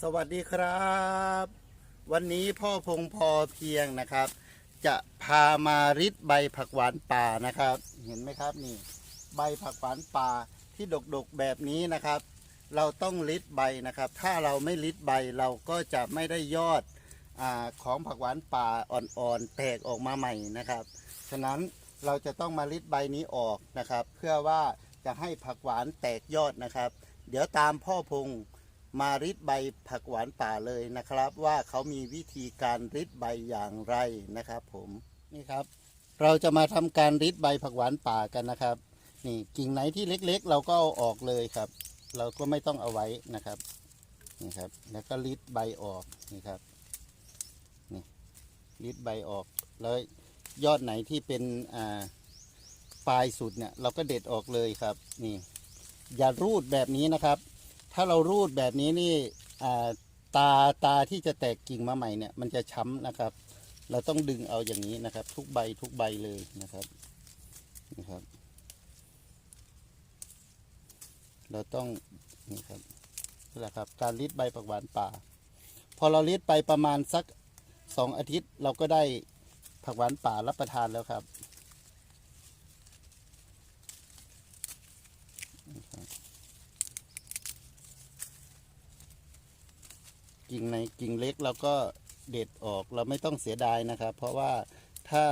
สวัสดีครับ วันนี้พ่อพงพอเพียงนะครับ จะพามาริดใบผักหวานป่านะครับ เห็นไหมครับนี่ ใบผักหวานป่าที่ดกๆแบบนี้นะครับ เราต้องริดใบนะครับ ถ้าเราไม่ริดใบเราก็จะไม่ได้ยอดอของผักหวานป่าอ่อนๆแตกออกมาใหม่นะครับ ฉะนั้นเราจะต้องมาริดใบนี้ออกนะครับ เพื่อว่าจะให้ผักหวานแตกยอดนะครับ เดี๋ยวตามพ่อพง มาริดใบผักหวานป่าเลยนะครับ ว่าเขามีวิธีการริดใบอย่างไรนะครับผมนี่ครับ เราจะมาทำการริดใบผักหวานป่ากันนะครับ นี่กิ่งไหนที่เล็กๆ เราก็เอาออกเลยครับ เราก็ไม่ต้องเอาไว้นะครับนี่ครับ แล้วก็ริดใบออกนี่ครับนี่ริดใบออกแล้วยอดไหนที่เป็นอ่าปลายสุดเนี่ยเราก็เด็ดออกเลยครับ นี่ อย่ารูดแบบนี้นะครับ ถ้าเรารูดแบบนี้นี่ตาตาที่จะแตกกิ่งมาใหม่เนี่ยมันจะช้ำนะครับ เราต้องดึงเอาอย่างนี้นะครับ ทุกใบทุกใบเลยนะครับนะครับ เราต้องนี่ครับนี่แหละครับ การรีดใบผักหวานป่า พอเรารีดไปประมาณสักสองอาทิตย์ เราก็ได้ผักหวานป่ารับประทานแล้วครับ กิ่งในกิ่งเล็กเราก็เด็ดออกเราไม่ต้องเสียดายนะครับ เพราะว่าถ้า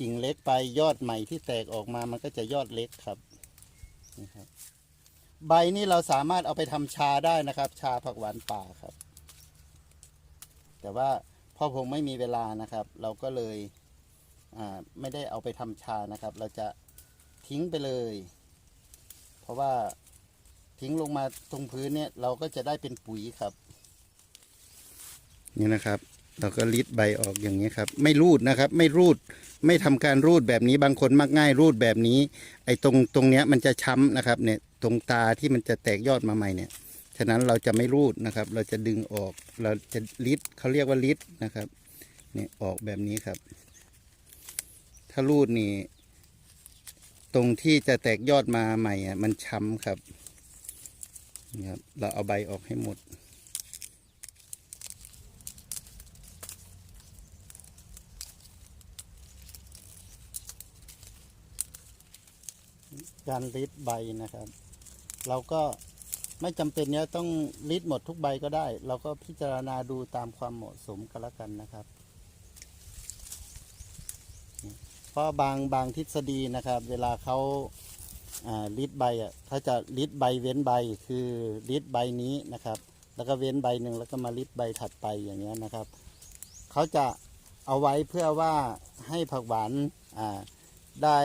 กิ่งเล็กไปยอดใหม่ที่แตกออกมามันก็จะยอดเล็กครับนี่ครับ ใบนี้เราสามารถเอาไปทำชาได้นะครับ ชาผักหวานป่าครับ แต่ว่าพ่อผมไม่มีเวลานะครับ เราก็เลยไม่ได้เอาไปทำชานะครับ เราจะทิ้งไปเลย เพราะว่าทิ้งลงมาตรงพื้นเนี่ยเราก็จะได้เป็นปุ๋ยครับ นี่นะครับ เราก็ลิดใบออกอย่างนี้ครับ ไม่รูดนะครับ ไม่รูดไม่ทำการรูดแบบนี้บางคนมักง่ายรูดแบบนี้ ไอ้ตรงตรงเนี้ยมันจะช้ำนะครับเนี่ยตรงตาที่มันจะแตกยอดมาใหม่เนี่ยฉะนั้นเราจะไม่รูดนะครับ เราจะดึงออกเราจะลิดเขาเรียกว่าลิดนะครับเนี่ยออกแบบนี้ครับ ถ้ารูดนี่ตรงที่จะแตกยอดมาใหม่อะมันช้ำครับนี่ครับ เราเอาใบออกให้หมด การริดใบนะครับ เราก็ไม่จำเป็นเนี้ยต้องริดหมดทุกใบก็ได้ เราก็พิจารณาดูตามความเหมาะสมกันละกันนะครับ เพราะบางบางทฤษฎีนะครับ เวลาเขาอ่าริดใบอะถ้าจะริดใบเว้นใบคือริดใบนี้นะครับ แล้วก็เว้นใบหนึ่งแล้วก็มาริดใบถัดไปอย่างเงี้ยนะครับ เขาจะเอาไว้เพื่อว่าให้ผักหวานอ่า ได้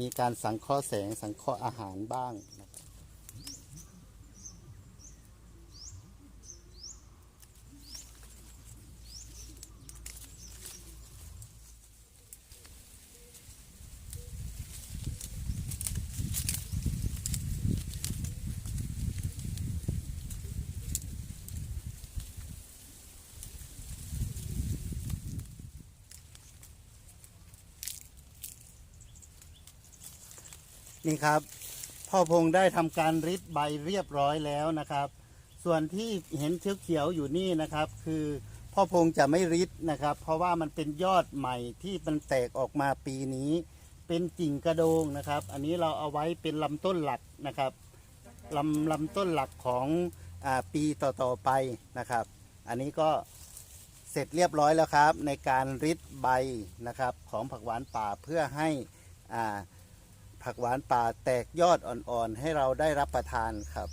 มีการสังเคราะห์แสงสังเคราะห์อาหารบ้าง นี่ครับ พ่อพงได้ทำการริดใบเรียบร้อยแล้วนะครับ ส่วนที่เห็นเขียวๆอยู่นี่นะครับ คือพ่อพงจะไม่ริดนะครับ เพราะว่ามันเป็นยอดใหม่ที่มันแตกออกมาปีนี้ เป็นกิ่งกระโดงนะครับ อันนี้เราเอาไว้เป็นลำต้นหลักนะครับลำลำต้นหลักของอปีต่อๆไปนะครับ อันนี้ก็เสร็จเรียบร้อยแล้วครับ ในการริดใบนะครับของผักหวานป่าเพื่อให้อ่า ผักหวานป่าแตกยอดอ่อนๆ ให้เราได้รับประทานครับ